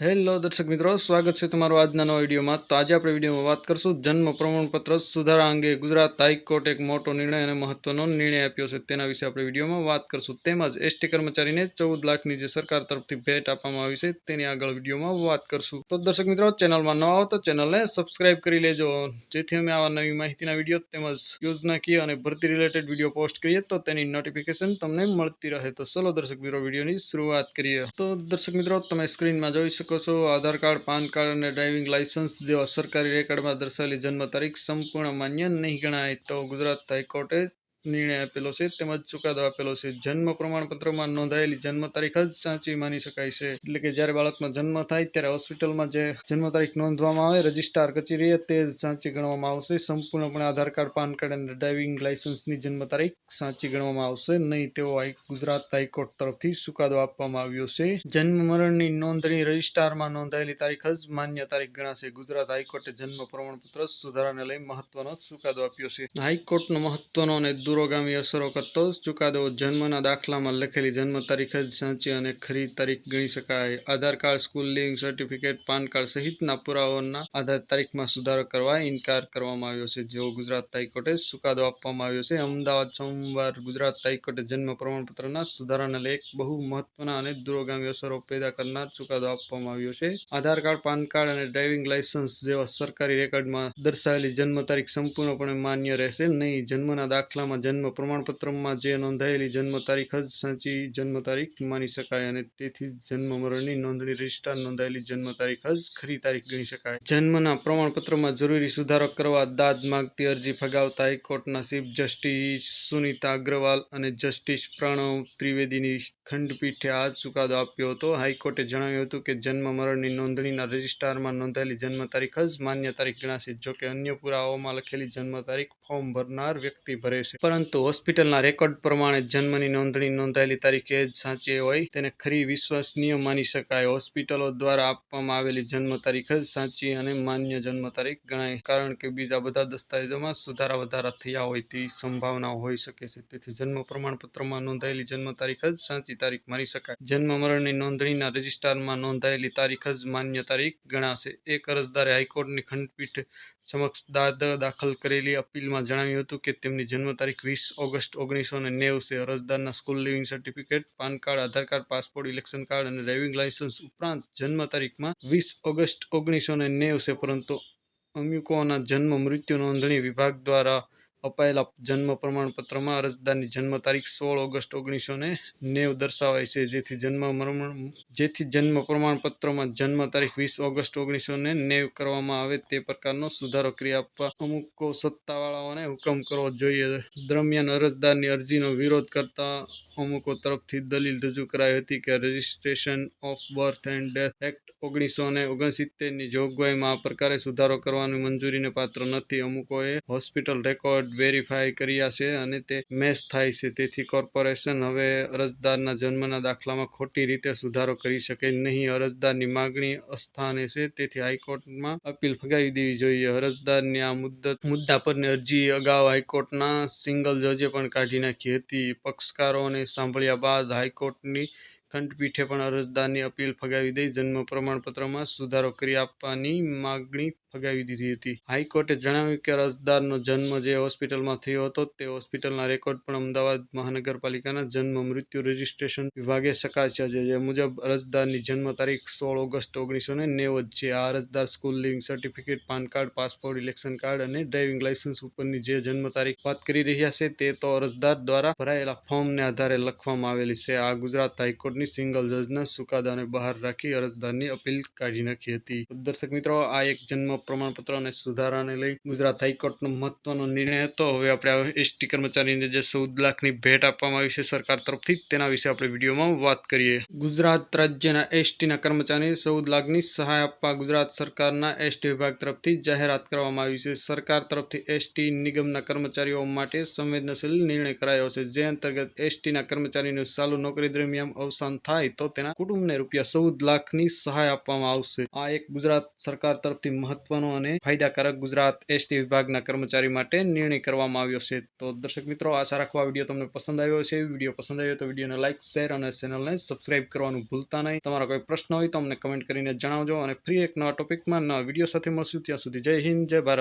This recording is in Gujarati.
હેલો દર્શક મિત્રો, સ્વાગત છે તમારું આજના નવા વિડીયોમાં. તો આજે આપણે વિડીયોમાં વાત કરશું જન્મ પ્રમાણપત્ર સુધારા અંગે ગુજરાત હાઈકોર્ટ એક મોટો નિર્ણય અને મહત્વનો નિર્ણય આપ્યો છે. તેના વિશે આપણે વિડીયોમાં વાત કરશું. તેમજ એસટી કર્મચારીને ચૌદ લાખની જે સરકાર તરફથી ભેટ આપવામાં આવી છે, તેની આગળ વિડીયોમાં વાત કરશું. તો દર્શક મિત્રો, ચેનલમાં ન આવો તો ચેનલને સબસ્ક્રાઇબ કરી લેજો. જેથી અમે આવા નવી માહિતીના વીડિયો તેમજ યોજનાકીય અને ભરતી રિલેટેડ વીડિયો પોસ્ટ કરીએ, તો તેની નોટિફિકેશન તમને મળતી રહે. તો ચલો દર્શક મિત્રો, વિડીયોની શરૂઆત કરીએ. તો દર્શક મિત્રો, તમે સ્ક્રીનમાં જોઈ શકો છો આધાર કાર્ડ, પાન કાર્ડ અને ડ્રાઇવિંગ લાઇસન્સ જેવા સરકારી રેકર્ડમાં દર્શાવેલી જન્મ તારીખ સંપૂર્ણ માન્ય નહીં ગણાય તો ગુજરાત હાઈકોર્ટે નિર્ણય આપેલો છે. તેમજ ચુકાદો આપેલો છે. જન્મ પ્રમાણપત્રમાં નોંધાયેલી જન્મ તારીખ જ સાચી માની શકાય છે. એટલે કે જ્યારે બાળકનો જન્મ થાય ત્યારે હોસ્પિટલમાં જે જન્મ તારીખ નોંધવામાં આવે, રજિસ્ટ્રાર કચેરીએ તે જ સાચી ગણવામાં આવશે. સંપૂર્ણપણે આધાર કાર્ડ, પાન કાર્ડ અને ડ્રાઇવિંગ લાઇસન્સની જન્મ તારીખ સાચી ગણવામાં આવશે. નહીં તેવો ગુજરાત હાઈકોર્ટ તરફથી ચુકાદો આપવામાં આવ્યો છે. જન્મ મરણની નોંધણી રજિસ્ટ્રારમાં નોંધાયેલી તારીખ જ માન્ય તારીખ ગણાશે. ગુજરાત હાઈકોર્ટે જન્મ પ્રમાણપત્ર સુધારાને લઈ મહત્વનો ચુકાદો આપ્યો છે. હાઈકોર્ટનો મહત્વનો અને દૂરોગામી અસરો કરતો ચુકાદો જન્મના દાખલામાં લખેલી જન્મ તારીખ જ સાચી અને ખરી તારીખ ગણી શકાય. Aadhaar card, school leaving certificate, PAN card સહિતના પુરાવાઓના આધાર તારીખમાં સુધારો કરવા ઇનકાર કરવામાં આવ્યો છે. જેવો ગુજરાત હાઈકોર્ટે ચુકાદો આપવામાં આવ્યો છે. અમદાવાદ સોમવાર ગુજરાત હાઈકોર્ટે જન્મ પ્રમાણપત્રના સુધારાના લેખ બહુ મહત્વના અને દૂરોગામી અસરો પેદા કરનાર ચુકાદો આપવામાં આવ્યો છે. આધાર કાર્ડ, પાન કાર્ડ અને ડ્રાઇવિંગ લાયસન્સ જેવા સરકારી રેકોર્ડમાં દર્શાવેલી જન્મ તારીખ સંપૂર્ણપણે માન્ય રહેશે નહીં. જન્મના દાખલામાં જન્મ પ્રમાણપત્રમાં જે નોંધાયેલી જન્મ તારીખ જ સાચી જન્મ તારીખ માની શકાય અને તેથી જન્મ મરણની નોંધણી રજિસ્ટર નોંધાયેલી જન્મ તારીખ જ ખરી તારીખ ગણી શકાય. જન્મના પ્રમાણપત્રમાં જરૂરી સુધારો કરવા દાદ માંગતી અરજી ફગાવતા હાઈકોર્ટના ચીફ જસ્ટિસ સુનીતા અગ્રવાલ અને જસ્ટિસ પ્રણવ ત્રિવેદીની ખંડપીઠે આ ચુકાદો આપ્યો હતો. હાઈકોર્ટે જણાવ્યું હતું કે જન્મ મરણની નોંધણીના રજિસ્ટરમાં નોંધાયેલી જન્મ તારીખ જ માન્ય તારીખ ગણાશે, જોકે અન્ય પુરાવાઓમાં લખેલી જન્મ તારીખ ફોર્મ ભરનાર વ્યક્તિ ભરે છે. પરંતુ હોસ્પિટલના રેકોર્ડ પ્રમાણે જન્મની નોંધણી નોંધાયેલી તારીખે જ સાચી હોય. તેને ખરી વિશ્વસનીય માની શકાય. હોસ્પિટલો દ્વારા આપવામાં આવેલી જન્મ તારીખ જ સાચી અને માન્ય જન્મ તારીખ ગણાય. કારણ કે બીજા બધા દસ્તાવેજોમાં સુધારા વધારા થયા હોય તેવી સંભાવના હોઈ શકે છે. તેથી જન્મ પ્રમાણપત્રમાં નોંધાયેલી જન્મ તારીખ જ સાચી તારીખ માની શકાય. જન્મ મરણની નોંધણીના રજિસ્ટરમાં નોંધાયેલી તારીખ જ માન્ય તારીખ ગણાશે. એક અરજદારે હાઈકોર્ટની ખંડપીઠ સમક્ષ દાદ દાખલ કરેલી અપીલમાં જણાવ્યું હતું કે તેમની જન્મ તારીખ વીસ ઓગસ્ટ ઓગણીસો ને નેવસે અરજદારના school leaving certificate, PAN card, Aadhaar card, passport, election card અને ડ્રાઇવિંગ લાયસન્સ ઉપરાંત જન્મ તારીખમાં વીસ ઓગસ્ટ ઓગણીસો ને નેવસે પરંતુ અમુકોના જન્મ, મૃત્યુ નોંધણી વિભાગ દ્વારા અપાયેલા જન્મ પ્રમાણપત્રમાં અરજદારની જન્મ તારીખ સોળ ઓગસ્ટ ઓગણીસો ને નેવ દર્શાવાય છે. જેથી જન્મ જેથી જન્મ પ્રમાણપત્રમાં જન્મ તારીખ વીસ ઓગસ્ટ ઓગણીસો ને નેવ કરવામાં આવે તે પ્રકારનો સુધારો કરી આપવા અમુકો સત્તાવાળાઓને હુકમ કરવો જોઈએ. દરમિયાન અરજદારની અરજીનો વિરોધ કરતા અમુકો તરફથી દલીલ રજૂ કરાઈ હતી કે registration of birth and death act ઓગણીસો ને ઓગણસિત્તેરની જોગવાઈમાં આ પ્રકારે સુધારો કરવાની મંજૂરીને પાત્ર નથી. અમુકોએ હોસ્પિટલ રેકોર્ડ વેરીફાઈ કર્યા છે અને તે મેચ થાય છે. તેથી કોર્પોરેશન હવે અરજદારના જન્મના દાખલામાં ખોટી રીતે સુધારો કરી શકે નહીં. અરજદારની માગણી અસ્થાને છે. તેથી હાઈકોર્ટમાં અપીલ ફગાવી દેવી જોઈએ. અરજદારની આ મુદ્દત, મુદ્દા પરની અરજી અગાઉ હાઈકોર્ટના સિંગલ જજે પણ કાઢી નાખી હતી. પક્ષકારોને સાંભળ્યા બાદ હાઈકોર્ટની ખંડપીઠે પણ અરજદારની અપીલ ફગાવી દઈ જન્મ પ્રમાણપત્રમાં સુધારો કરી આપવાની માગણી ફગાવી દીધી હતી. હાઈકોર્ટે જણાવ્યું કે અરજદારનો જન્મ જે હોસ્પિટલમાં થયો હતો તે હોસ્પિટલના રેકોર્ડ પણ અમદાવાદ મહાનગરપાલિકાના જન્મ મૃત્યુ રજિસ્ટ્રેશન વિભાગે ચકાસ્યા છે. જે મુજબ અરજદારની જન્મ તારીખ સોળ ઓગસ્ટ ઓગણીસો ને નેવું છે. આ અરજદાર school certificate, PAN card, passport, election card અને ડ્રાઇવિંગ લાયસન્સ ઉપરની જે જન્મ તારીખ વાત કરી રહ્યા છે તે તો અરજદાર દ્વારા ભરાયેલા ફોર્મને આધારે લખવામાં આવેલી છે. આ ગુજરાત હાઈકોર્ટની સિંગલ જજના ચુકાદાને બહાર રાખી અરજદારની અપીલ કાઢી નાખી હતી. દર્શક મિત્રો, આ એક જન્મ પ્રમાણપત્ર સુધારાને લઈ ગુજરાત હાઈકોર્ટનો મહત્વનો નિર્ણય હતો. હવે આપણે એસટી કર્મચારીને જે ચૌદ લાખની ભેટ આપવામાં આવી છે સરકાર તરફથી, તેના વિશે આપણે વિડીયોમાં વાત કરીએ. ગુજરાત રાજ્યના એસટીના કર્મચારીને ચૌદ લાખની સહાય આપવા ગુજરાત સરકારના એસટી વિભાગ તરફથી જાહેરાત કરવામાં આવી છે. સરકાર તરફથી એસટી નિગમના કર્મચારીઓ માટે સંવેદનશીલ નિર્ણય કરાયો છે. જે અંતર્ગત એસટીના કર્મચારીનું ચાલુ નોકરી દરમિયાન અવસાન થાય તો તેના કુટુંબને રૂપિયા ચૌદ લાખની સહાય આપવામાં આવશે. આ એક ગુજરાત સરકાર તરફથી મહત્વ મહત્વનો અને ફાયદાકારક ગુજરાત એસટી વિભાગના કર્મચારી માટે નિર્ણય કરવામાં આવ્યો છે. તો દર્શક મિત્રો, આશા રાખવા વીડિયો તમને પસંદ આવ્યો છે વીડિયો પસંદ આવ્યો તો વિડીયોને લાઇક શેર અને ચેનલને સબસ્ક્રાઇબ કરવાનું ભૂલતા નહીં. તમારો કોઈ પ્રશ્ન હોય તો અમને કમેન્ટ કરીને જણાવજો અને ફ્રી એક નવા ટોપિકમાં નવા વીડિયો સાથે મળશું. ત્યાં સુધી જય હિન્દ, જય ભારત.